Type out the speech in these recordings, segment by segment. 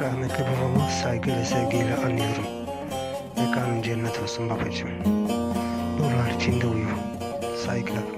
Rahmetli babamı saygıyla sevgiyle anıyorum. Mekanın cennet olsun babacığım. Nurlar içinde uyu. Saygılarımla.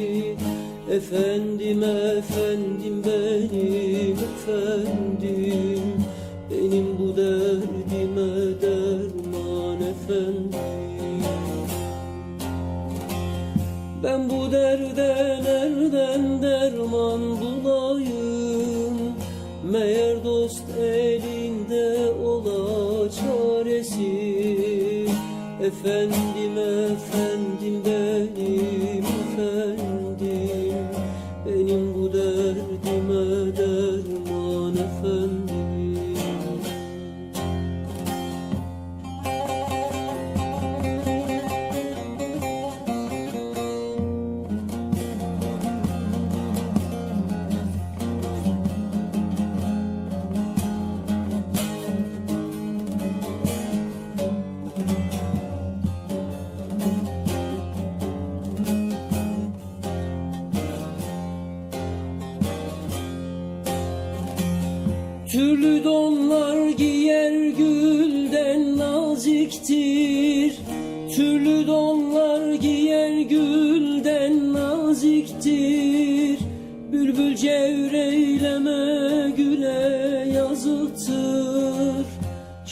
Efendim efendim benim efendim. Benim bu derdime derman efendim. Ben bu derde nereden derman bulayım? Meğer dost elinde ola çaresi. Efendim efendim derman efendim Türlü donlar giyer gülden naziktir. Türlü donlar giyer gülden naziktir. Bülbül cevreyleme güle yazıktır.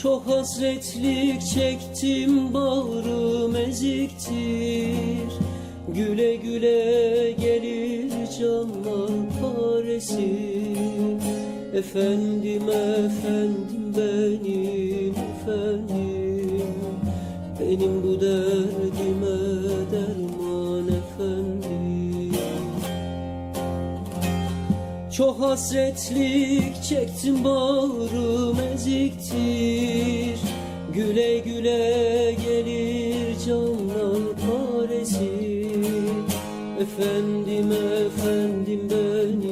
Çok hasretlik çektim bağrım eziktir. Güle güle gelir canlar paresi Efendim efendim benim efendim. Benim bu derdime derman efendim. Çok hasretlik çektim bağrım eziktir. Güle güle gelir canlar paresi. Efendim efendim benim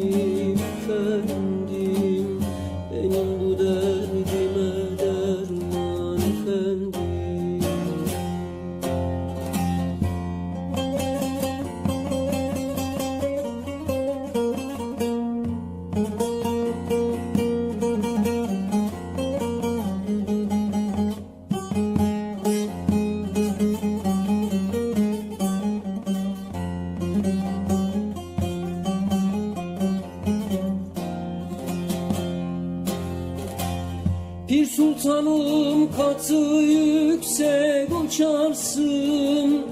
katı yüksek uçarsın.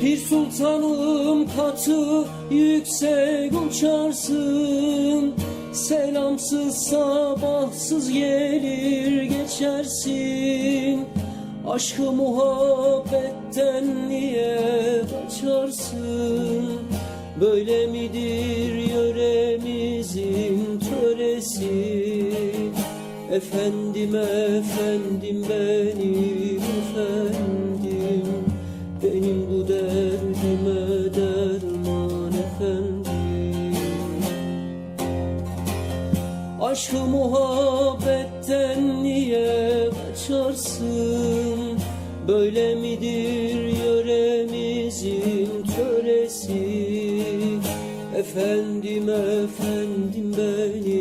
Pir sultanım katı yüksek uçarsın. Selamsız sabahsız gelir geçersin. Aşkı muhabbetten niye kaçarsın? Böyle midir Efendim efendim benim efendim. Benim bu derdime derman efendim. Aşkı muhabbetten niye kaçarsın? Böyle midir yöremizin töresi Efendim efendim benim